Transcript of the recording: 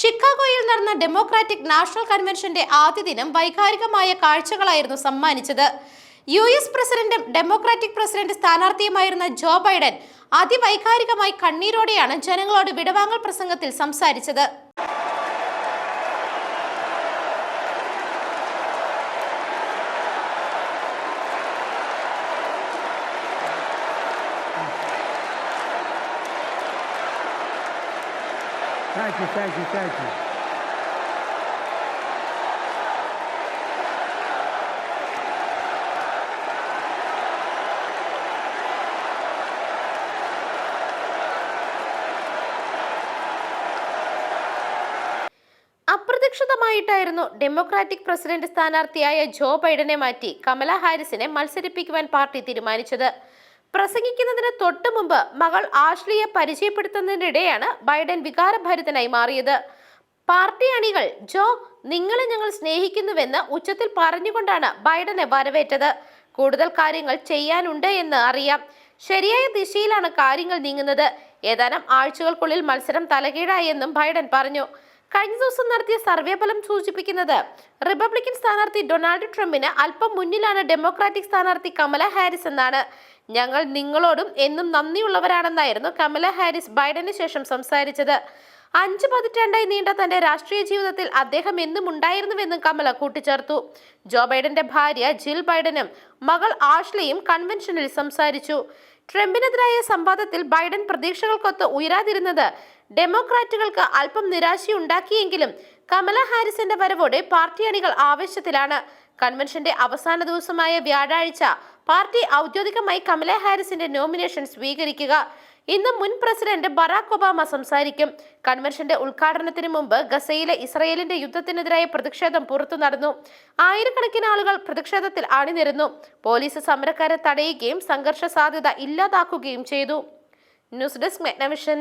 ഷിക്കാഗോയിൽ നടന്ന democratic national കൺവെൻഷന്റെ ആദ്യ ദിനം വൈകാരികമായ കാഴ്ചകളായിരുന്നു സമ്മാനിച്ചത്. യു എസ് പ്രസിഡന്റും ഡെമോക്രാറ്റിക് പ്രസിഡന്റ് സ്ഥാനാർത്ഥിയുമായിരുന്ന ജോ ബൈഡൻ അതിവൈകാരികമായി കണ്ണീരോടെയാണ് ജനങ്ങളോട് വിടവാങ്ങൽ പ്രസംഗത്തിൽ സംസാരിച്ചത്. Thank you, thank you, thank you. അപ്രതീക്ഷിതമായിട്ടായിരുന്നു ഡെമോക്രാറ്റിക് പ്രസിഡന്റ് സ്ഥാനാർത്ഥിയായ ജോ ബൈഡനെ മാറ്റി കമല ഹാരിസിനെ മത്സരിപ്പിക്കുവാൻ പാർട്ടി തീരുമാനിച്ചത് പ്രസംഗിക്കുന്നതിന് തൊട്ടു മുമ്പ് മകൾ ആഷ്ലിയെ പരിചയപ്പെടുത്തുന്നതിനിടെയാണ് ബൈഡൻ വികാരഭരിതനായി മാറിയത്. പാർട്ടി അണികൾ ജോ നിങ്ങളെ ഞങ്ങൾ സ്നേഹിക്കുന്നുവെന്ന് ഉച്ചത്തിൽ പറഞ്ഞുകൊണ്ടാണ് ബൈഡനെ വരവേറ്റത്. കൂടുതൽ കാര്യങ്ങൾ ചെയ്യാനുണ്ട് എന്ന് അറിയാം. ശരിയായ ദിശയിലാണ് കാര്യങ്ങൾ നീങ്ങുന്നത്. ഏതാനും ആഴ്ചകൾക്കുള്ളിൽ മത്സരം തലകീഴായെന്നും ബൈഡൻ പറഞ്ഞു. കഴിഞ്ഞ ദിവസം നടത്തിയ സർവേ ഫലം സൂചിപ്പിക്കുന്നത് റിപ്പബ്ലിക്കൻ സ്ഥാനാർത്ഥി ഡൊണാൾഡ് ട്രംപിന് അല്പം മുന്നിലാണ് ഡെമോക്രാറ്റിക് സ്ഥാനാർത്ഥി കമല ഹാരിസ് എന്നാണ്. ഞങ്ങൾ നിങ്ങളോടും എന്നും നന്ദിയുള്ളവരാണെന്നായിരുന്നു കമല ഹാരിസ് ബൈഡന് ശേഷം സംസാരിച്ചത്. അഞ്ച് പതിറ്റാണ്ടായി നീണ്ട തന്റെ രാഷ്ട്രീയ ജീവിതത്തിൽ അദ്ദേഹം എന്നും ഉണ്ടായിരുന്നുവെന്നും കമല കൂട്ടിച്ചേർത്തു. ജോ ബൈഡന്റെ ഭാര്യ ജിൽ ബൈഡനും മകൾ ആഷ്ലിയും കൺവെൻഷനിൽ സംസാരിച്ചു. ട്രംപിനെതിരായ സംവാദത്തിൽ ബൈഡൻ പ്രതീക്ഷകൾക്കൊത്ത് ഉയരാതിരുന്നത് ഡെമോക്രാറ്റുകൾക്ക് അല്പം നിരാശയുണ്ടാക്കിയെങ്കിലും കമല ഹാരിസിന്റെ വരവോടെ പാർട്ടി അണികൾ ആവേശത്തിലാണ്. കൺവെൻഷന്റെ അവസാന ദിവസമായ വ്യാഴാഴ്ച പാർട്ടി ഔദ്യോഗികമായി കമല ഹാരിസിന്റെ നോമിനേഷൻ സ്വീകരിക്കുക. ഇന്ന് മുൻ പ്രസിഡന്റ് ബറാക് ഒബാമ സംസാരിക്കും. കൺവെൻഷന്റെ ഉദ്ഘാടനത്തിന് മുമ്പ് ഗസയിലെ ഇസ്രയേലിന്റെ യുദ്ധത്തിനെതിരായ പ്രതിഷേധം പുറത്തു നടന്നു. ആയിരക്കണക്കിന് ആളുകൾ പ്രതിഷേധത്തിൽ അണിനിരുന്നു. പോലീസ് സമരക്കാരെ തടയുകയും സംഘർഷ സാധ്യത ഇല്ലാതാക്കുകയും ചെയ്തു. News desk മെഗ്നവിഷൻ.